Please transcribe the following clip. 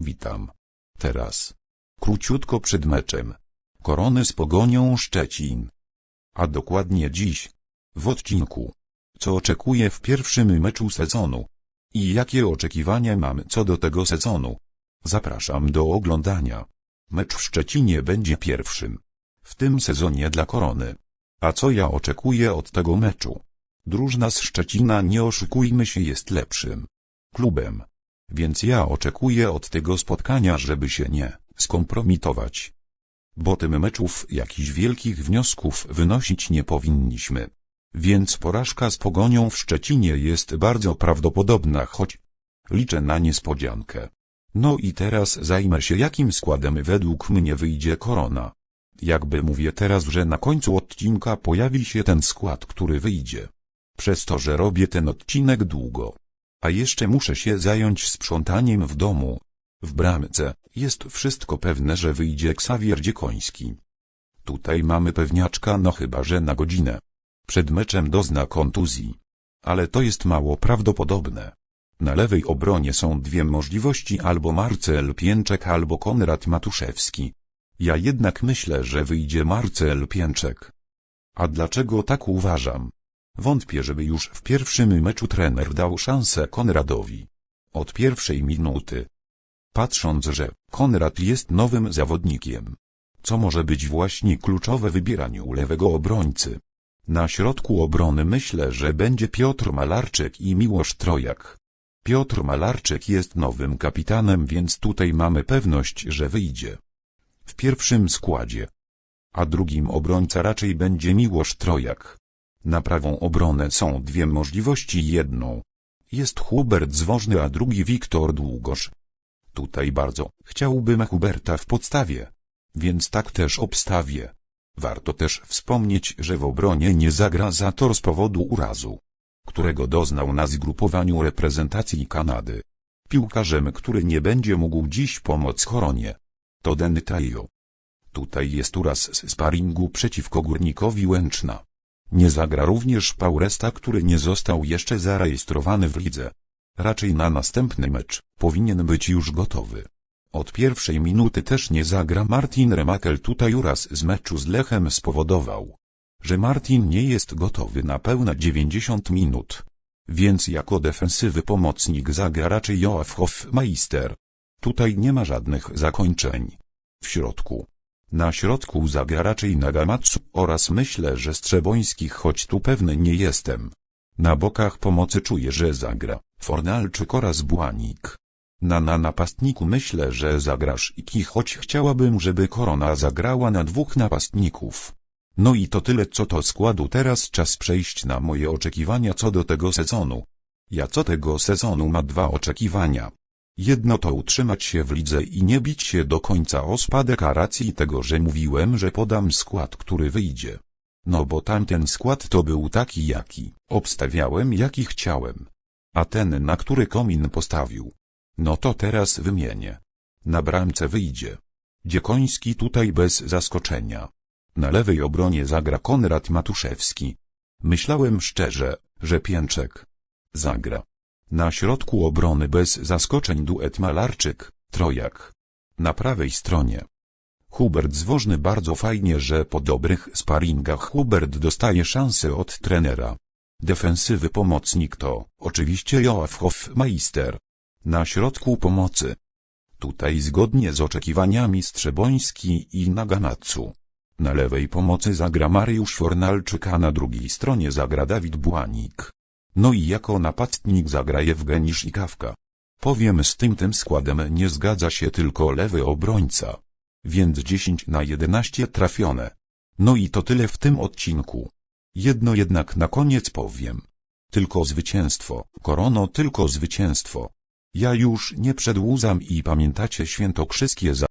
Witam. Teraz. Króciutko przed meczem. Korony z Pogonią Szczecin. A dokładnie dziś. W odcinku. Co oczekuje w pierwszym meczu sezonu? I jakie oczekiwania mam co do tego sezonu? Zapraszam do oglądania. Mecz w Szczecinie będzie pierwszym. W tym sezonie dla Korony. A co ja oczekuję od tego meczu? Drużna z Szczecina nie oszukujmy się jest lepszym klubem. Więc ja oczekuję od tego spotkania, żeby się nie skompromitować. Bo tym meczów jakichś wielkich wniosków wynosić nie powinniśmy. Więc porażka z pogonią w Szczecinie jest bardzo prawdopodobna, choć liczę na niespodziankę. No i teraz zajmę się jakim składem według mnie wyjdzie korona. Jakby mówię teraz, że na końcu odcinka pojawi się ten skład, który wyjdzie. Przez to, że robię ten odcinek długo. A jeszcze muszę się zająć sprzątaniem w domu. W bramce jest wszystko pewne, że wyjdzie Ksawier Dziekoński. Tutaj mamy pewniaczka, no chyba, że na godzinę. Przed meczem dozna kontuzji. Ale to jest mało prawdopodobne. Na lewej obronie są dwie możliwości albo Marcel Pięczek albo Konrad Matuszewski. Ja jednak myślę, że wyjdzie Marcel Pięczek. A dlaczego tak uważam? Wątpię, żeby już w pierwszym meczu trener dał szansę Konradowi. Od pierwszej minuty. Patrząc, że Konrad jest nowym zawodnikiem. Co może być właśnie kluczowe w wybieraniu lewego obrońcy. Na środku obrony myślę, że będzie Piotr Malarczyk i Miłosz Trojak. Piotr Malarczyk jest nowym kapitanem, więc tutaj mamy pewność, że wyjdzie. W pierwszym składzie. A drugim obrońca raczej będzie Miłosz Trojak. Na prawą obronę są dwie możliwości jedną. Jest Hubert Zwożny, a drugi Wiktor Długosz. Tutaj bardzo chciałbym Huberta w podstawie. Więc tak też obstawię. Warto też wspomnieć, że w obronie nie zagra Zator z powodu urazu, którego doznał na zgrupowaniu reprezentacji Kanady. Piłkarzem, który nie będzie mógł dziś pomóc Koronie. To Den Tajo. Tutaj jest uraz z sparingu przeciwko Górnikowi Łęczna. Nie zagra również Pauresta, który nie został jeszcze zarejestrowany w lidze. Raczej na następny mecz powinien być już gotowy. Od pierwszej minuty też nie zagra Martin Remakel tutaj uraz z meczu z Lechem spowodował, że Martin nie jest gotowy na pełne 90 minut. Więc jako defensywy pomocnik zagra raczej Joachim Hofmeister. Tutaj nie ma żadnych zakończeń. W środku. Na środku zagra raczej Nagamatsu oraz myślę, że Strzeboński, choć tu pewny nie jestem. Na bokach pomocy czuję, że zagra Fornalczyk oraz Błanik. Na na napastniku myślę, że zagrasz Iki, choć chciałabym, żeby Korona zagrała na dwóch napastników. No i to tyle co do składu teraz czas przejść na moje oczekiwania co do tego sezonu. Ja co tego sezonu ma dwa oczekiwania. Jedno to utrzymać się w lidze i nie bić się do końca o spadek a racji tego, że mówiłem, że podam skład, który wyjdzie. No bo tamten skład to był taki jaki obstawiałem jaki chciałem. A ten na który komin postawił. No to teraz wymienię. Na bramce wyjdzie. Dziekoński tutaj bez zaskoczenia. Na lewej obronie zagra Konrad Matuszewski. Myślałem szczerze, że Pięczek zagra. Na środku obrony bez zaskoczeń duet Malarczyk, Trojak. Na prawej stronie. Hubert Zwożny bardzo fajnie, że po dobrych sparingach Hubert dostaje szansę od trenera. Defensywy pomocnik to, oczywiście Joachim Hofmeister. Na środku pomocy. Tutaj zgodnie z oczekiwaniami Strzeboński i Nagamatsu. Na lewej pomocy zagra Mariusz Fornalczyk, a na drugiej stronie zagra Dawid Błanik. No i jako napastnik zagra Jewgeni Szikawka. Powiem z tym tym składem nie zgadza się tylko lewy obrońca. Więc 10 na 11 trafione. No i to tyle w tym odcinku. Jedno jednak na koniec powiem. Tylko zwycięstwo, korono tylko zwycięstwo. Ja już nie przedłużam i pamiętacie świętokrzyskie za